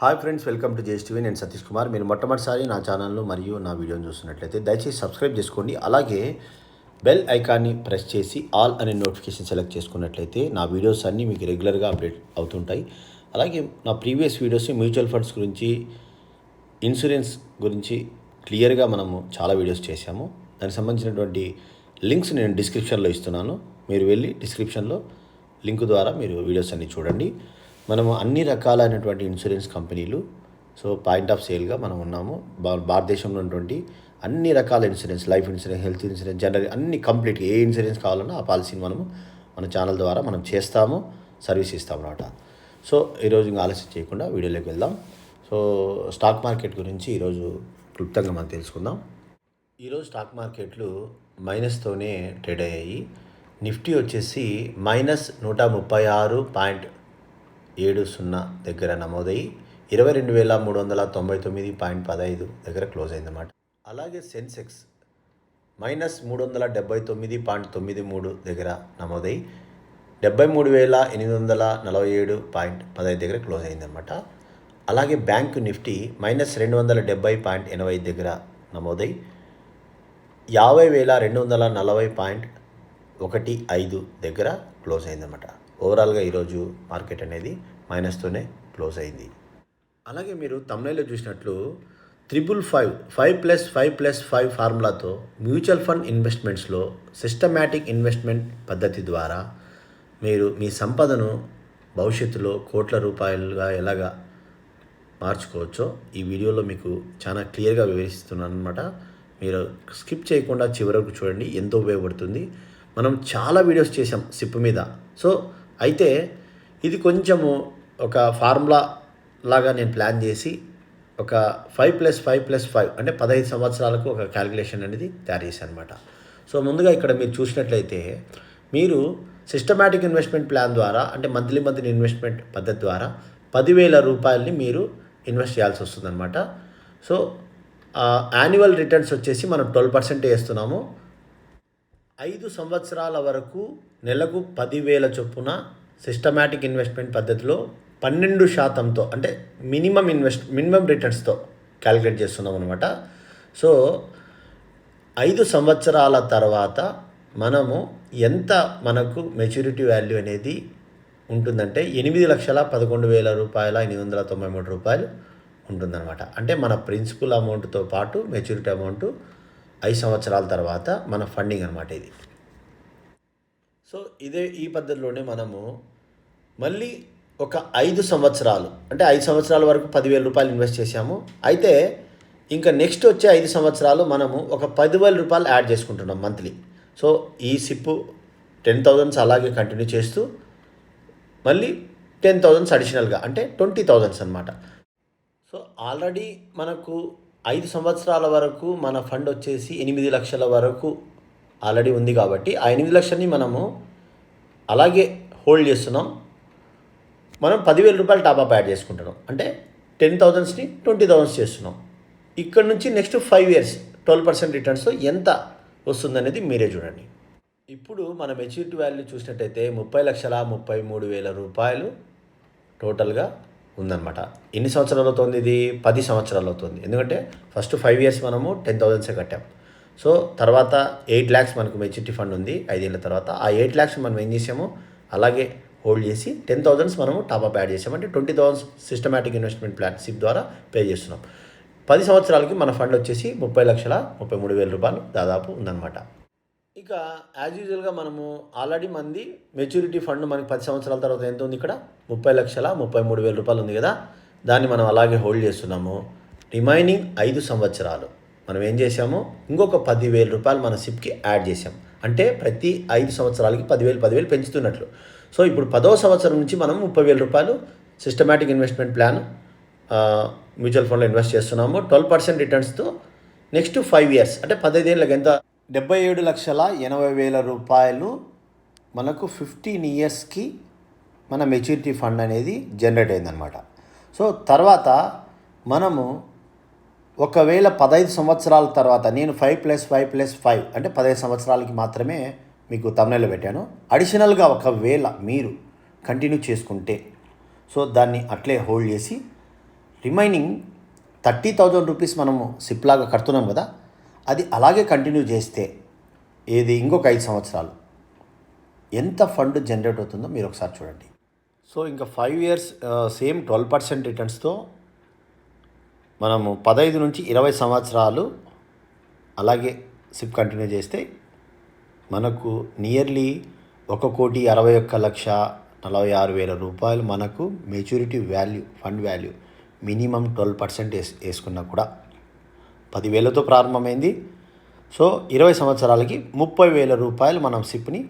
Hi friends welcome to JSTV నేను సతీష్ కుమార్. మీరు మొట్టమొదటిసారి నా ఛానల్ను మరియు నా వీడియోని చూస్తున్నట్లయితే దయచేసి సబ్స్క్రైబ్ చేసుకోండి. అలాగే బెల్ ఐకాన్ని ప్రెస్ చేసి ఆల్ అనే నోటిఫికేషన్ సెలెక్ట్ చేసుకున్నట్లయితే నా వీడియోస్ అన్నీ మీకు రెగ్యులర్గా అప్డేట్ అవుతుంటాయి. అలాగే నా ప్రీవియస్ వీడియోస్ మ్యూచువల్ ఫండ్స్ గురించి ఇన్సూరెన్స్ గురించి క్లియర్గా మనము చాలా వీడియోస్ చేశాము. దానికి సంబంధించినటువంటి లింక్స్ నేను డిస్క్రిప్షన్లో ఇస్తున్నాను. మీరు వెళ్ళి డిస్క్రిప్షన్లో లింక్ ద్వారా మీరు వీడియోస్ అన్నీ చూడండి. మనము అన్ని రకాలైనటువంటి ఇన్సూరెన్స్ కంపెనీలు సో పాయింట్ ఆఫ్ సేల్గా మనం ఉన్నాము. భారతదేశంలో ఉన్నటువంటి అన్ని రకాల insurance life insurance health insurance general అన్ని కంప్లీట్ ఏ ఇన్సూరెన్స్ కావాలన్నా ఆ పాలసీని మనము మన ఛానల్ ద్వారా మనం చేస్తాము సర్వీస్ ఇస్తాం అనమాట సో ఈరోజు ఇంకా ఆలస్యం చేయకుండా వీడియోలోకి వెళ్దాం. సో స్టాక్ మార్కెట్ గురించి ఈరోజు క్లుప్తంగా మనం తెలుసుకుందాం. ఈరోజు స్టాక్ మార్కెట్లు మైనస్తోనే ట్రేడ్ అయ్యాయి. నిఫ్టీ వచ్చేసి మైనస్ నూట ముప్పై ఆరు పాయింట్ ఏడు సున్నా దగ్గర నమోదయ్యి ఇరవై రెండు వేల మూడు వందల తొంభై తొమ్మిది పాయింట్ పదహైదు దగ్గర క్లోజ్ అయిందన్నమాట. అలాగే సెన్సెక్స్ మైనస్ మూడు వందల డెబ్బై తొమ్మిది పాయింట్ తొమ్మిది మూడు దగ్గర నమోదయ్యి డెబ్బై మూడు వేల ఎనిమిది వందల నలభై ఏడు పాయింట్ పదహైదు దగ్గర క్లోజ్ అయిందన్నమాట. అలాగే బ్యాంకు నిఫ్టీ మైనస్ రెండు వందల డెబ్బై పాయింట్ ఎనభై దగ్గర నమోదై యాభై వేల రెండు వందల నలభై పాయింట్ ఒకటి ఐదు దగ్గర క్లోజ్ అయిందన్నమాట. ఓవరాల్గా ఈరోజు మార్కెట్ అనేది మైనస్తోనే క్లోజ్ అయింది. అలాగే మీరు తమిళలో చూసినట్లు triple five five plus five plus five ఫార్ములాతో mutual fund ఇన్వెస్ట్మెంట్స్లో సిస్టమాటిక్ ఇన్వెస్ట్మెంట్ పద్ధతి ద్వారా మీరు మీ సంపదను భవిష్యత్తులో కోట్ల రూపాయలుగా ఎలాగా మార్చుకోవచ్చో ఈ వీడియోలో మీకు చాలా క్లియర్గా వివరిస్తున్నాను అనమాట మీరు స్కిప్ చేయకుండా చివరకు చూడండి ఎంతో ఉపయోగపడుతుంది. మనం చాలా వీడియోస్ చేసాం సిప్ మీద. సో అయితే ఇది కొంచెము ఒక ఫార్ములా లాగా నేను ప్లాన్ చేసి ఒక five plus five plus five అంటే పదహైదు సంవత్సరాలకు ఒక క్యాలిక్యులేషన్ అనేది తయారు చేశాను అనమాట సో ముందుగా ఇక్కడ మీరు చూసినట్లయితే మీరు సిస్టమాటిక్ ఇన్వెస్ట్మెంట్ ప్లాన్ ద్వారా అంటే మంత్లీ మంత్లీ ఇన్వెస్ట్మెంట్ పద్ధతి ద్వారా పదివేల రూపాయలని మీరు ఇన్వెస్ట్ చేయాల్సి వస్తుందన్నమాట. సో యాన్యువల్ రిటర్న్స్ వచ్చేసి మనం ట్వెల్వ్ పర్సెంట్ వేస్తున్నాము. ఐదు సంవత్సరాల వరకు నెలకు పదివేల చొప్పున సిస్టమాటిక్ ఇన్వెస్ట్మెంట్ పద్ధతిలో పన్నెండు శాతంతో అంటే మినిమం ఇన్వెస్ట్ మినిమం రిటర్న్స్తో క్యాలిక్యులేట్ చేస్తున్నాం అనమాట సో ఐదు సంవత్సరాల తర్వాత మనము ఎంత మనకు మెచ్యూరిటీ వాల్యూ అనేది ఉంటుందంటే ఎనిమిది లక్షల పదకొండు వేల రూపాయల ఎనిమిది వందల తొంభై మూడు రూపాయలు ఉంటుందన్నమాట. అంటే మన ప్రిన్సిపల్ అమౌంట్తో పాటు మెచ్యూరిటీ అమౌంట్ ఐదు సంవత్సరాల తర్వాత మన ఫండింగ్ అనమాట ఇది. సో ఇదే ఈ పద్ధతిలోనే మనము మళ్ళీ ఒక ఐదు సంవత్సరాలు అంటే ఐదు సంవత్సరాల వరకు పదివేల రూపాయలు ఇన్వెస్ట్ చేశాము. అయితే ఇంకా నెక్స్ట్ వచ్చే ఐదు సంవత్సరాలు మనము ఒక పదివేల రూపాయలు యాడ్ చేసుకుంటున్నాం మంత్లీ సో ఈ సిప్పు టెన్ థౌజండ్స్ అలాగే కంటిన్యూ చేస్తూ మళ్ళీ టెన్ థౌజండ్స్ అడిషనల్గా అంటే ట్వంటీ థౌజండ్స్ అనమాట సో ఆల్రెడీ మనకు ఐదు సంవత్సరాల వరకు మన ఫండ్ వచ్చేసి ఎనిమిది లక్షల వరకు ఆల్రెడీ ఉంది కాబట్టి ఆ ఎనిమిది లక్షల్ని మనము అలాగే హోల్డ్ చేస్తున్నాం. మనం పదివేల రూపాయలు టాపప్ యాడ్ చేసుకుంటున్నాం. అంటే టెన్ థౌజండ్స్ని ట్వంటీ థౌజండ్స్ చేస్తున్నాం. ఇక్కడ నుంచి next five years twelve percent రిటర్న్స్తో ఎంత వస్తుందనేది మీరే చూడండి. ఇప్పుడు మన మెచ్యూరిటీ వాల్యూ చూసినట్టయితే ముప్పై లక్షల ముప్పై మూడు వేల రూపాయలు టోటల్గా ఉందన్నమాట. ఎన్ని సంవత్సరాలు అవుతుంది ఇది? పది సంవత్సరాలు అవుతుంది. ఎందుకంటే ఫస్ట్ ఫైవ్ ఇయర్స్ మనము టెన్ థౌజండ్సే కట్టాం. సో తర్వాత ఎయిట్ ల్యాక్స్ మనకు మెచ్యూరిటీ ఫండ్ ఉంది ఐదేళ్ళ తర్వాత. ఆ ఎయిట్ ల్యాక్స్ మనం ఏం చేసాము? అలాగే హోల్డ్ చేసి టెన్ థౌజండ్స్ మనము టాప్అప్ యాడ్ చేసాం. అంటే twenty thousands systematic investment plan SIP ద్వారా పే చేస్తున్నాం. పది సంవత్సరాలకి మన ఫండ్ వచ్చేసి ముప్పై లక్షల ముప్పై మూడు వేల రూపాయలు దాదాపు ఉందన్నమాట. ఇక యాజ్ యూజువల్గా మనము ఆల్రెడీ మంది మెచ్యూరిటీ ఫండ్ మనకి పది సంవత్సరాల తర్వాత ఎంత ఉంది ఇక్కడ? ముప్పై లక్షల ముప్పై మూడు వేల రూపాయలు ఉంది కదా? దాన్ని మనం అలాగే హోల్డ్ చేస్తున్నాము. రిమైనింగ్ ఐదు సంవత్సరాలు. మనం ఏం చేసాము ఇంకొక పదివేల రూపాయలు మన సిప్కి యాడ్ చేసాం అంటే ప్రతి ఐదు సంవత్సరాలకి పదివేలు పదివేలు పెంచుతున్నట్లు. సో ఇప్పుడు పదవ సంవత్సరం నుంచి మనం ముప్పై వేల రూపాయలు సిస్టమేటిక్ ఇన్వెస్ట్మెంట్ ప్లాన్ మ్యూచువల్ ఫండ్లో ఇన్వెస్ట్ చేస్తున్నాము. ట్వెల్వ్ పర్సెంట్ రిటర్న్స్తో నెక్స్ట్ ఫైవ్ ఇయర్స్ అంటే పదహైదేళ్ళకి ఎంత డెబ్బై ఏడు లక్షల ఎనభై వేల రూపాయలు మనకు ఫిఫ్టీన్ ఇయర్స్కి మన మెచ్యూరిటీ ఫండ్ అనేది జనరేట్ అయిందనమాట సో తర్వాత మనము ఒకవేళ పదహైదు సంవత్సరాల తర్వాత నేను five plus five plus five అంటే పదహైదు సంవత్సరాలకి మాత్రమే మీకు తమిళలో పెట్టాను. అడిషనల్గా ఒకవేళ మీరు కంటిన్యూ చేసుకుంటే సో దాన్ని అట్లే హోల్డ్ చేసి రిమైనింగ్ థర్టీ థౌజండ్ రూపీస్ మనము సిప్లాగా కడుతున్నాం కదా అది అలాగే కంటిన్యూ చేస్తే ఏది ఇంకొక ఐదు సంవత్సరాలు ఎంత ఫండ్ జనరేట్ అవుతుందో మీరు ఒకసారి చూడండి. సో ఇంకా five years same twelve percent రిటర్న్స్తో మనము పదహైదు నుంచి ఇరవై సంవత్సరాలు అలాగే సిప్ కంటిన్యూ చేస్తే మనకు నియర్లీ ఒక కోటి అరవై ఒక్క లక్ష నలభై ఆరు వేల రూపాయలు మనకు maturity value fund value minimum twelve percent వేస్ వేసుకున్నా కూడా పదివేలతో ప్రారంభమైంది. సో ఇరవై సంవత్సరాలకి ముప్పై వేల రూపాయలు మనం సిప్ని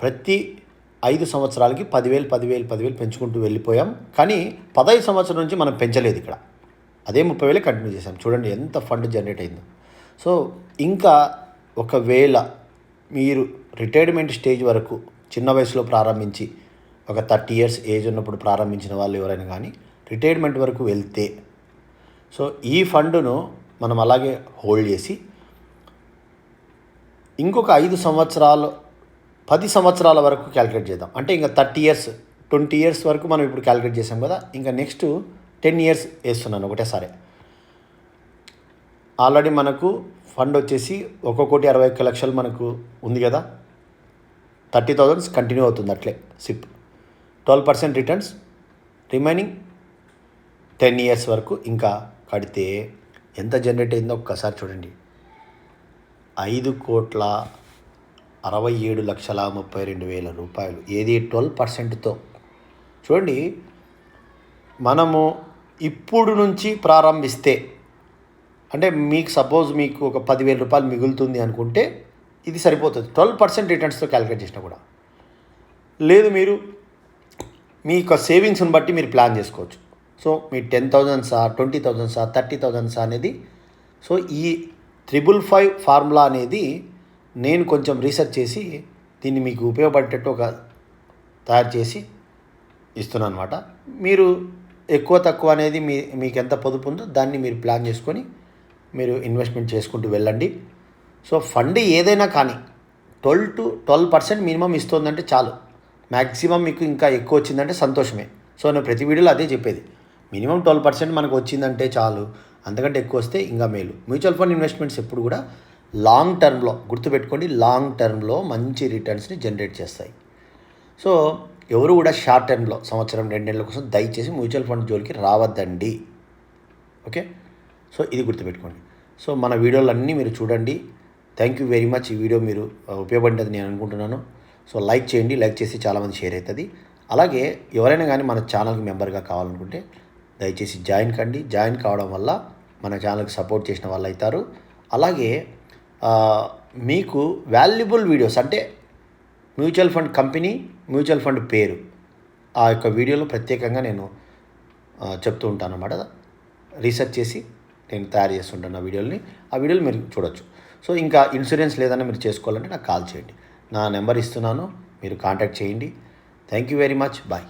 ప్రతి ఐదు సంవత్సరాలకి పదివేలు పదివేలు పదివేలు పెంచుకుంటూ వెళ్ళిపోయాం. కానీ పదహైదు సంవత్సరం నుంచి మనం పెంచలేదు ఇక్కడ. అదే ముప్పై వేలు కంటిన్యూ చేసాం చూడండి ఎంత ఫండ్ జనరేట్ అయిందో. సో ఇంకా ఒకవేళ మీరు రిటైర్మెంట్ స్టేజ్ వరకు చిన్న వయసులో ప్రారంభించి ఒక థర్టీ ఇయర్స్ ఏజ్ ఉన్నప్పుడు ప్రారంభించిన వాళ్ళు ఎవరైనా కానీ రిటైర్మెంట్ వరకు వెళ్తే సో ఈ ఫండ్ను మనం అలాగే హోల్డ్ చేసి ఇంకొక ఐదు సంవత్సరాలు పది సంవత్సరాల వరకు క్యాలిక్యులేట్ చేద్దాం. అంటే ఇంకా థర్టీ ఇయర్స్ ట్వంటీ ఇయర్స్ వరకు మనం ఇప్పుడు క్యాలిక్యులేట్ చేసాం కదా ఇంకా నెక్స్ట్ టెన్ ఇయర్స్ వేస్తున్నాను ఒకటేసారి. ఆల్రెడీ మనకు ఫండ్ వచ్చేసి ఒక కోటి అరవై ఒక్క లక్షలు మనకు ఉంది కదా థర్టీ థౌజండ్స్ కంటిన్యూ అవుతుంది అట్లే SIP. Twelve percent returns remaining ten years వరకు ఇంకా కడితే ఎంత జనరేట్ అయిందో ఒక్కసారి చూడండి. ఐదు కోట్ల అరవై ఏడు లక్షల ముప్పై రెండు వేల రూపాయలు. ఏది? ట్వెల్వ్ పర్సెంట్తో. చూడండి మనము ఇప్పుడు నుంచి ప్రారంభిస్తే అంటే మీకు సపోజ్ మీకు ఒక పదివేల రూపాయలు మిగులుతుంది అనుకుంటే ఇది సరిపోతుంది. ట్వెల్వ్ పర్సెంట్ రిటర్న్స్తో క్యాలిక్యులేట్ చేసినా కూడా. లేదు మీరు మీ యొక్క సేవింగ్స్ని బట్టి మీరు ప్లాన్ చేసుకోవచ్చు. సో మీ టెన్ థౌజండ్సా ట్వంటీ థౌజండ్ సార్ థర్టీ థౌజండ్సా అనేది సో ఈ త్రిబుల్ ఫైవ్ ఫార్ములా అనేది నేను కొంచెం రీసెర్చ్ చేసి దీన్ని మీకు ఉపయోగపడేటట్టు ఒక తయారు చేసి ఇస్తున్నాను అనమాట మీరు ఎక్కువ తక్కువ అనేది మీ మీకు ఎంత పొదుపు ఉందో దాన్ని మీరు ప్లాన్ చేసుకొని మీరు ఇన్వెస్ట్మెంట్ చేసుకుంటూ వెళ్ళండి. సో ఫండ్ ఏదైనా కానీ twelve to twelve percent minimum ఇస్తుందంటే చాలు. మ్యాక్సిమం మీకు ఇంకా ఎక్కువ వచ్చిందంటే సంతోషమే. సో నేను ప్రతి వీడియోలో అదే చెప్పేది. మినిమం ట్వెల్వ్ పర్సెంట్ మనకు వచ్చిందంటే చాలు. అంతకంటే ఎక్కువ వస్తే ఇంకా మేలు. మ్యూచువల్ ఫండ్ ఇన్వెస్ట్మెంట్స్ ఎప్పుడు కూడా లాంగ్ టర్మ్లో గుర్తుపెట్టుకోండి లాంగ్ టర్మ్లో మంచి రిటర్న్స్ని జనరేట్ చేస్తాయి. సో ఎవరు కూడా షార్ట్ టర్మ్లో సంవత్సరం రెండేళ్ళ కోసం దయచేసి మ్యూచువల్ ఫండ్ జోలికి రావద్దండి. ఓకే? సో ఇది గుర్తుపెట్టుకోండి. సో మన వీడియోలన్నీ మీరు చూడండి. థ్యాంక్ యూ వెరీ మచ్ ఈ వీడియో మీరు ఆ, నేను అనుకుంటున్నాను. సో లైక్ చేయండి. లైక్ చేసి చాలామంది షేర్ అవుతుంది. అలాగే ఎవరైనా కానీ మన ఛానల్కి మెంబర్గా కావాలనుకుంటే దయచేసి జాయిన్ కండి. జాయిన్ కావడం వల్ల మన ఛానల్కి సపోర్ట్ చేసిన వాళ్ళు అవుతారు. అలాగే మీకు వాల్యుబుల్ వీడియోస్ అంటే mutual fund company mutual fund పేరు ఆ యొక్క వీడియోలో ప్రత్యేకంగా నేను చెప్తూ ఉంటాను అన్నమాట రీసెర్చ్ చేసి నేను తయారు చేస్తుంటాను ఆ వీడియోని ఆ వీడియోలు మీరు చూడొచ్చు. సో ఇంకా ఇన్సూరెన్స్ లేదన్నా మీరు చేసుకోవాలంటే నాకు కాల్ చేయండి. నా నెంబర్ ఇస్తున్నాను. మీరు కాంటాక్ట్ చేయండి. Thank you very much. Bye.